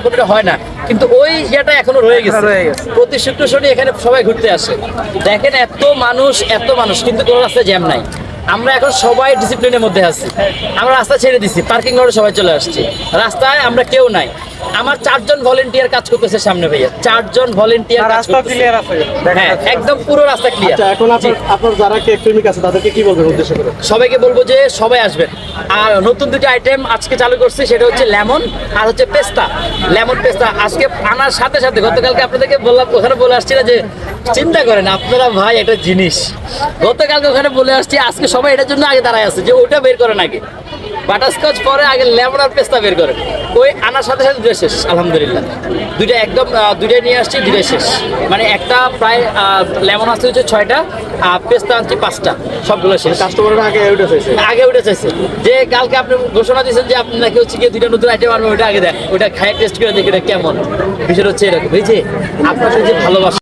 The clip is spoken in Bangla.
এখন এটা হয় না। কিন্তু ওই ইয়েটা এখনও রয়ে গেছে। প্রতি শুক্র শনি এখানে সবাই ঘুরতে আসে। দেখেন এত মানুষ এত মানুষ কিন্তু কোনো রাস্তায় জ্যাম নাই। আমরা এখন সবাই ডিসিপ্লিনের মধ্যে আছি। আমরা রাস্তা ছেড়ে দিছি পার্কিং ঘরে সবাই চলে আসছি। রাস্তায় আমরা কেউ নাই। আমার চারজন ভলেন্টিয়ার কাজ করতেছে সামনে ভাইয়া। চারজন ভলেন্টিয়ার রাস্তা ক্লিয়ার আছে হ্যাঁ একদম পুরো রাস্তা ক্লিয়ার আচ্ছা এখন আপনার যারা কেক প্রেমিক আছে তাদেরকে কি বলবেন উদ্দেশ্য করে? সবাইকে বলব যে সবাই আসবেন। আর নতুন দুটো আইটেম আজকে চালু করছি সেটা হচ্ছে লেমন আর হচ্ছে পেস্তা লেমন পেস্তা আজকে আনার সাথে সাথে গতকালকে আপনাদেরকে বললাম ওখানে বলে আসছি না যে চিন্তা করেন আপনারা ভাই একটা জিনিস। গতকালকে ওখানে বলে আসছি আজকে সবাই এটার জন্য আগে দাঁড়ায় আছে যে ওটা বের করেন আগে। বাটারস্কচ পরে আগে লেমন আর পেস্তা বের করেন। ওই আনার সাথে সাথে দুটো শেষ আলহামদুলিল্লাহ। দুইটা একদম দুইটাই নিয়ে আসছি দুইটাই শেষ। মানে একটা প্রায় লেমন আসতে হচ্ছে ছয়টা আর পেস্তা আনছি পাঁচটা সবগুলো শেষ। কাস্টমারের আগে ওইটা চাইছে? আগে উঠে চাইছে। যে কালকে আপনি ঘোষণা দিয়েছেন যে আপনি নাকি হচ্ছে গিয়ে দুইটা নতুন আইটেম আনবেন ওটা আগে দেন ওটা খাই টেস্ট করে দেখি এটা কেমন। বিষয়টা হচ্ছে এরকম। এই যে আপনাদের যে ভালোবাসা